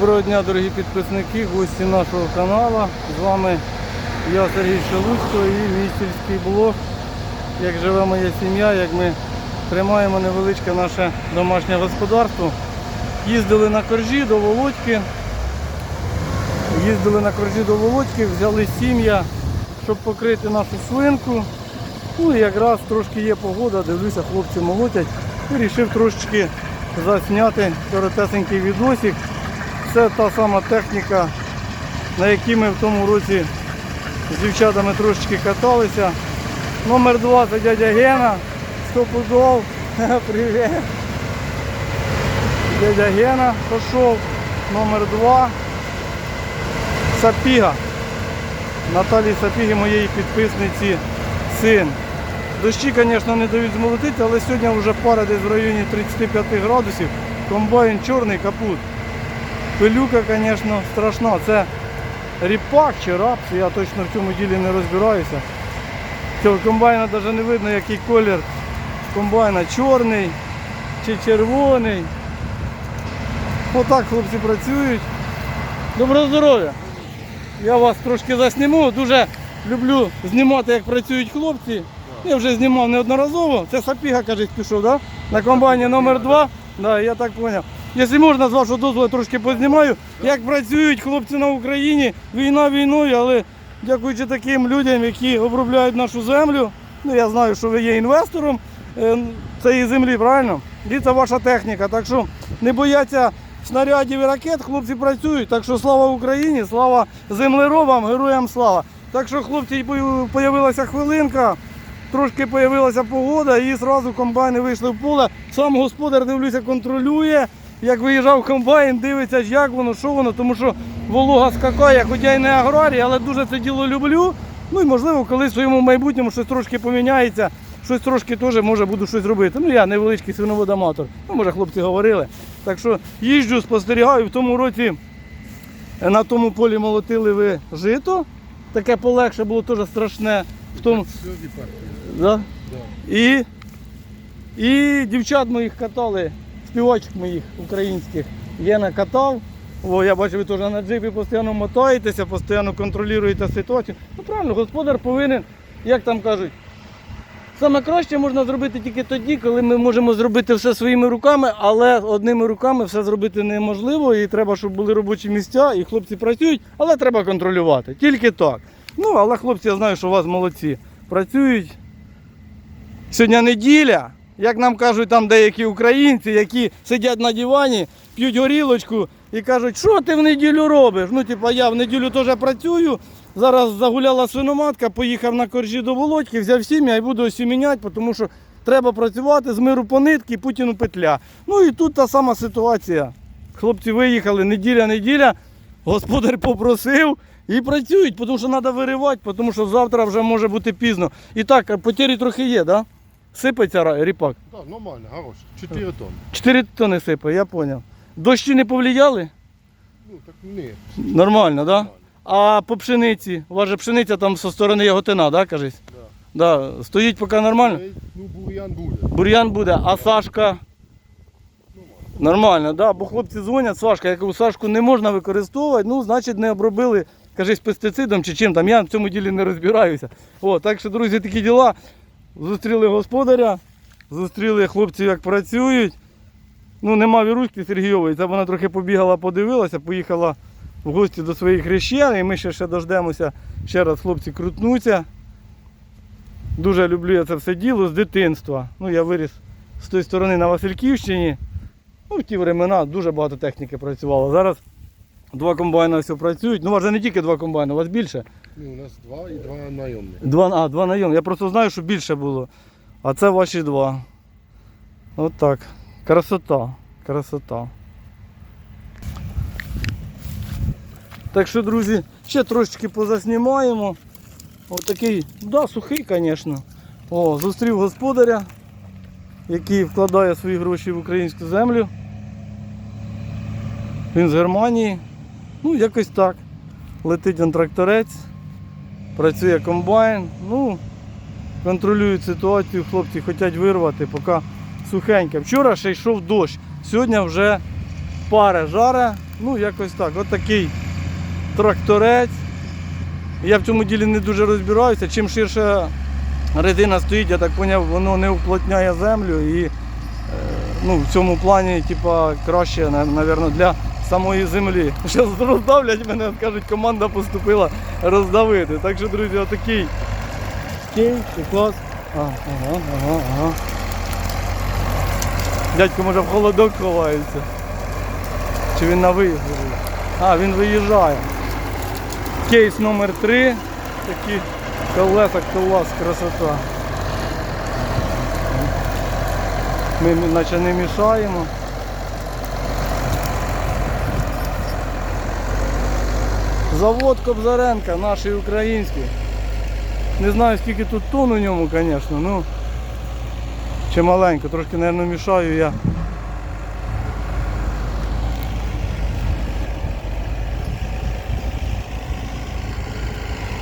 Доброго дня, дорогі підписники, гості нашого каналу. З вами я Сергій Шелуцько і мій сільський блог. Як живе моя сім'я, як ми тримаємо невеличке наше домашнє господарство. Їздили на коржі до Володьки. Їздили на коржі до Володьки, взяли сім'я, щоб покрити нашу свинку. Ну і якраз трошки є погода, дивлюся, хлопці молотять. Вирішив трошечки засняти коротесенький відосик. Це та сама техніка, на якій ми в тому році з дівчатами трошечки каталися. Номер два це дядя Гена. Стопудов. Привіт. Дядя Гена пішов. Номер два. Сапіга. Наталії Сапіги, моєї підписниці, син. Дощі, звісно, не дають змолотити, але сьогодні вже пара десь в районі 35 градусів. Комбайн чорний капут. Пилюка, звісно, страшна. Це ріпак чи рапс, я точно в цьому ділі не розбираюся. Цього комбайна навіть не видно, який колір комбайна чорний чи червоний. Отак хлопці працюють. Доброго здоров'я! Я вас трошки засніму. Дуже люблю знімати, як працюють хлопці. Я вже знімав неодноразово. Це Сапіга, кажуть, пішов, да? На комбайні номер 2 Да, я так зрозумів. Якщо можна, з вашого дозволу трошки познімаю, як працюють хлопці на Україні, війна війною, але дякуючи таким людям, які обробляють нашу землю. Ну, я знаю, що ви є інвестором е, цієї землі, правильно? І це ваша техніка. Так що не бояться снарядів і ракет, хлопці працюють. Так що слава Україні, слава землеробам, героям слава. Так що, хлопці, з'явилася хвилинка. Трошки з'явилася погода і одразу комбайни вийшли в поле. Сам господар, дивлюся, контролює. Як виїжджав комбайн, дивиться, як воно, що воно, тому що волога скакає, хоча й не аграрій, але дуже це діло люблю. Ну і можливо, колись в своєму майбутньому щось трошки поміняється, щось трошки теж може буду щось робити. Ну я невеличкий свиноводоматор. Ну, може, хлопці говорили. Так що їжджу, спостерігаю. В тому році е, на тому полі молотили ви жито. Таке полегше було теж страшне. В тому? Да. І, і дівчат моїх катали, співачок моїх українських. Я накатав. О, я бачу, ви теж на джипі постійно мотаєтеся, постійно контролюєте ситуацію. Ну правильно, господар повинен, як там кажуть, саме краще можна зробити тільки тоді, коли ми можемо зробити все своїми руками, але одними руками все зробити неможливо. І треба, щоб були робочі місця, і хлопці працюють, але треба контролювати. Тільки так. Ну, але хлопці, я знаю, що у вас молодці. Працюють. Сьогодні неділя, як нам кажуть там деякі українці, які сидять на дивані, п'ють горілочку і кажуть, що ти в неділю робиш? Ну, типа, я в неділю теж працюю. Зараз загуляла свиноматка, поїхав на коржі до Володьки, взяв сім'я і буду осіміняти, тому що треба працювати з миру по нитки, Путіну петля. Ну і тут та сама ситуація. Хлопці виїхали, неділя, неділя, господар попросив і працюють, тому що треба виривати, тому що завтра вже може бути пізно. І так, потері трохи є, да? Сипеться ріпак. Так, нормально, хороший. 4 тонни. 4 тонни сипе, я зрозумів. Дощі не повлияли? Ну, так ні. Нормально, так? Да? А по пшениці? У вас же пшениця там зі сторони Яготина, да, кажись? Да. Да. Стоїть поки нормально? Ну, бур'ян буде. Бур'ян буде, а Сашка? Нормально, да? бо хлопці дзвонять, Сашка, яку Сашку не можна використовувати, ну, значить не обробили, кажись, пестицидом чи чим там. Я в цьому ділі не розбираюся. О, так що, друзі, такі діла. Зустріли господаря, зустріли хлопців, як працюють. Ну, нема вірушки Сергійової, це вона трохи побігала, подивилася, поїхала в гості до своїх хрещен, і ми ще, ще дождемося, ще раз хлопці крутнуться. Дуже люблю я це все діло з дитинства. Ну, я виріс з тої сторони на Васильківщині. Ну, в ті времена дуже багато техніки працювало. Зараз два комбайни все працюють. Ну, у вас же не тільки два комбайни, у вас більше. Ну, у нас два і два найомні. Два, а, два найом. Я просто знаю, що більше було. А це ваші два. От так. Красота. Красота. Так що, друзі, ще трошечки позаснімаємо. Отакий, да, сухий, звісно. О, зустрів господаря, який вкладає свої гроші в українську землю. Він з Германії. Ну, якось так. Летить він тракторець, працює комбайн. Ну, контролюють ситуацію, хлопці хочуть вирвати, поки сухеньке. Вчора ще йшов дощ, сьогодні вже пари жаре, Ну, якось так. От такий тракторець. Я в цьому ділі не дуже розбираюся. Чим ширше резина стоїть, я так зрозумів, воно не уплотняє землю і е, ну, в цьому плані типа, краще, мабуть, для самої землі. Зараз роздавлять мене, скажуть, команда поступила роздавити. Так що, друзі, отакий кейс, клас. А, ага, ага, ага. Дядько може в холодок ховається. Чи він на виїзд? вже? А, він виїжджає. Кейс номер 3 Такі колеса, клас, красота. Ми наче не мішаємо. Завод Кобзаренка, наш український. Не знаю скільки тут тонн у ньому, звісно, ну чи маленько, трошки, мабуть, мішаю я.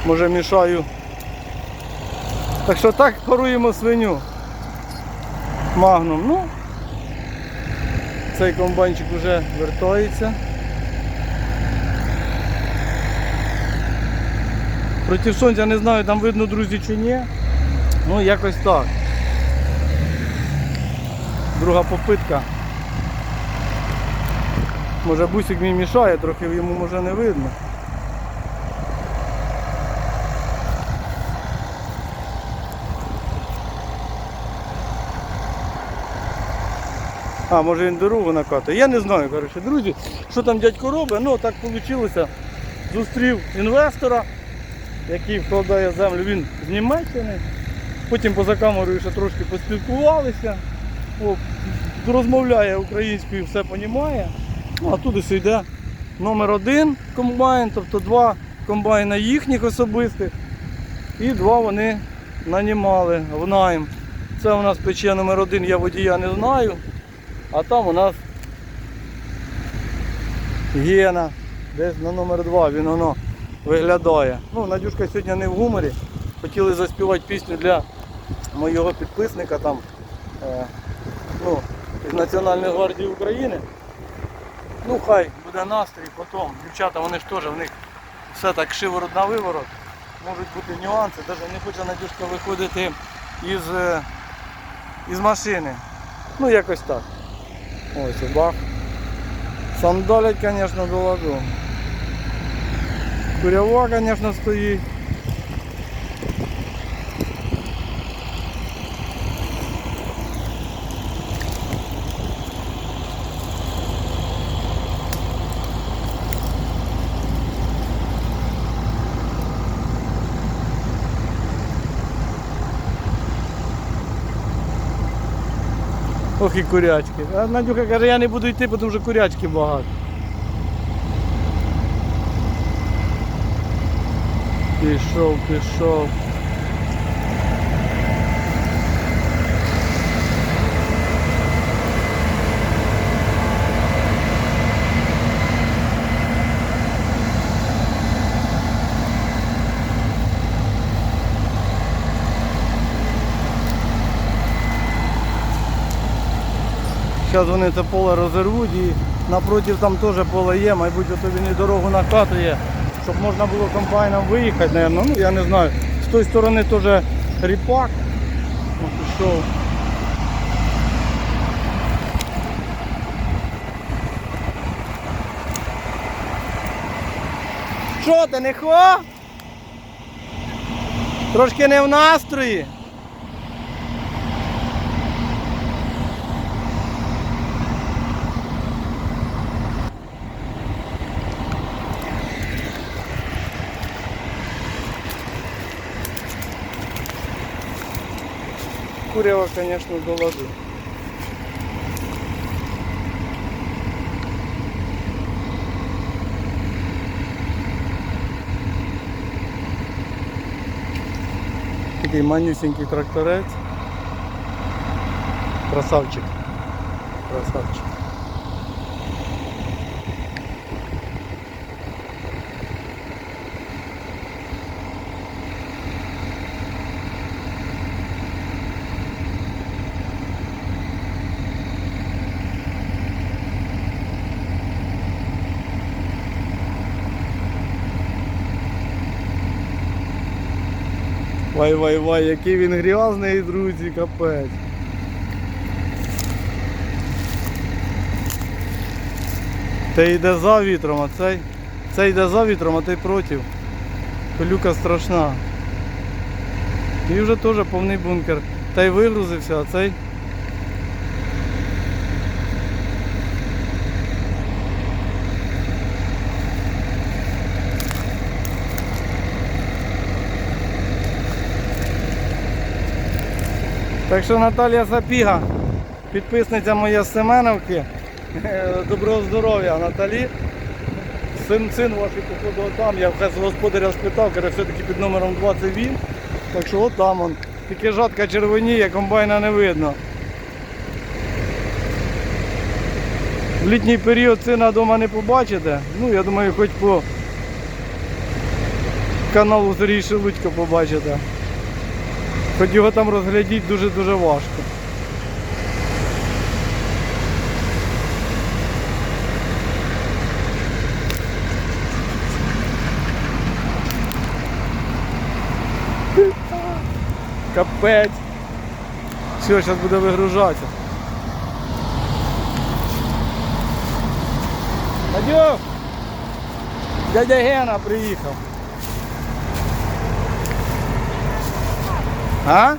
Може мішаю. Так що так паруємо свиню. Магнум. Ну, цей комбайнчик вже вертається. Проти сонця не знаю, там видно, друзі, чи ні. Ну, якось так. Друга попитка. Може бусик мені мішає, трохи йому може не видно. А, може він дорогу накатує. Я не знаю, коротше, друзі, що там дядько робить, ну так вийшло. Зустрів інвестора, який вкладає землю, він з Німеччини. Потім поза камерою ще трошки поспілкувалися. Розмовляє українською, все розуміє. Ну, а тут ось йде номер один комбайн, тобто два комбайна їхніх особистих. І два вони нанімали в найм. Це у нас пече номер один, я водія не знаю. А там у нас Гена, десь на номер 2 він воно виглядає. Ну, Надюшка сьогодні не в гуморі. Хотіли заспівати пісню для моєго підписника там, е, ну, із Національної гвардії України. Ну хай буде настрій потім. Дівчата, вони ж теж, в них все так шиворот на виворот. Можуть бути нюанси. Навіть не хоче Надюшка виходити із, е, із машини. Ну якось так. Ось бах. Сандалять, звісно, до ладу. Курява, звісно, стоїть. Ох і курячки. А Надюха каже, я не буду йти, тому що курячки багато. Пішов, пішов. Зараз вони це поле розірвуть і напротив там теж поле є, мабуть, ото він і дорогу накатує, щоб можна було комбайном виїхати, мабуть. Ну я не знаю. З тої сторони теж ріпак. От пішов. Що ти не хо? Трошки не в настрої. Курева, конечно, до ладу. Такий манюсенький тракторець. Красавчик. Красавчик. Вай, вай, вай, який він грязний, друзі, капець. Те йде за вітром, а цей. Цей йде за вітром, а той проти. Колюка страшна. І вже теж повний бункер. Та й вигрузився, а цей. Так що Наталія Сапіга, підписниця моя з Семеновки. Доброго здоров'я, Наталі. Син, син ваш походу там, я в господаря спитав, каже, все-таки під номером 2 це він. Так що от там он. Тільки жатка червоніє, комбайна не видно. В літній період сина вдома не побачите. Ну, я думаю, хоч по каналу Сергій Шелудько побачите. Хоч його там розглядіть дуже-дуже важко. Капець. Все, зараз буде вигружатися. Надюх! Дядя Гена приїхав. А?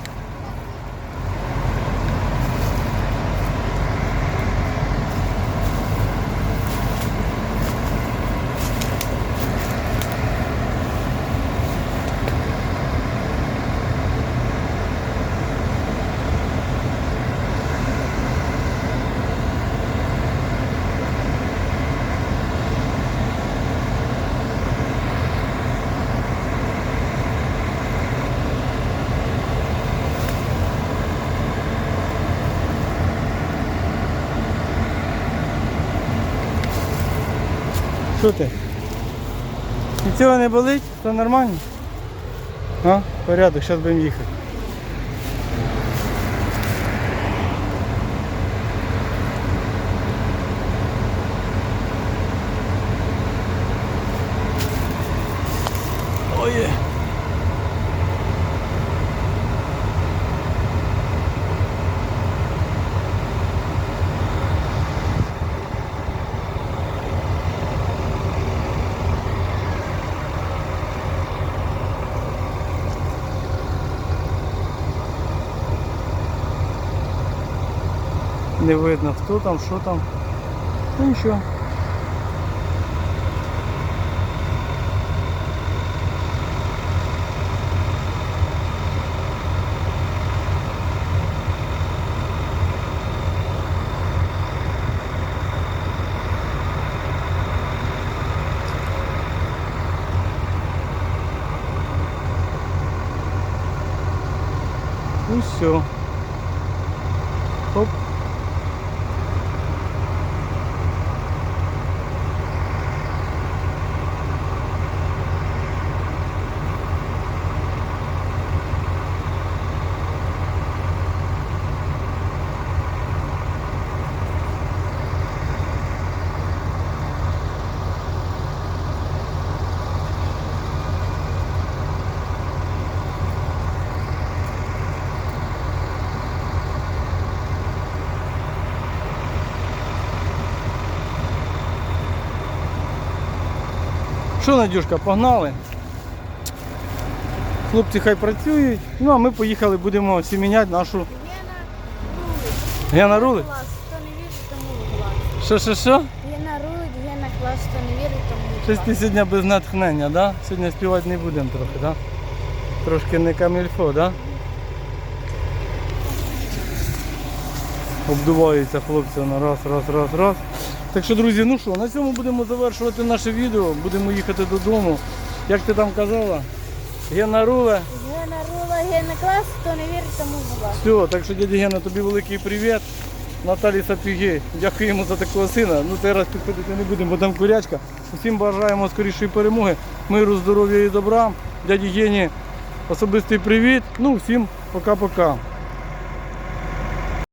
Що ти? Нічого не болить? Все нормально? А? Порядок, зараз будемо їхати. Ой. Не видно хто там, що там. Ну нічого. Ну все. Що, Надюшка, погнали? Хлопці хай працюють. Ну а ми поїхали, будемо сіміняти нашу Гена Гена рулить. хто не вірить, тому клас. Що, що, що? Гена рулить, Гена клас, хто не вірить, тому Щось ти сьогодні без натхнення, да? Сьогодні співати не будемо трохи, да? Трошки не камільфо, да? Обдуваються хлопці на раз, раз, раз, раз. Так що, друзі, ну що, на цьому будемо завершувати наше відео. Будемо їхати додому. Як ти там казала? Гена руле. Гена рула, Гена клас, хто не вірить, тому клас. Все, так що дядя Гена, тобі великий привіт. Наталі Сапіги, дякуємо за такого сина. Ну цей раз підходити не будемо, бо там курячка. Усім бажаємо скорішої перемоги, миру, здоров'я і добра. Дяді Гені особистий привіт. Ну, всім пока-пока.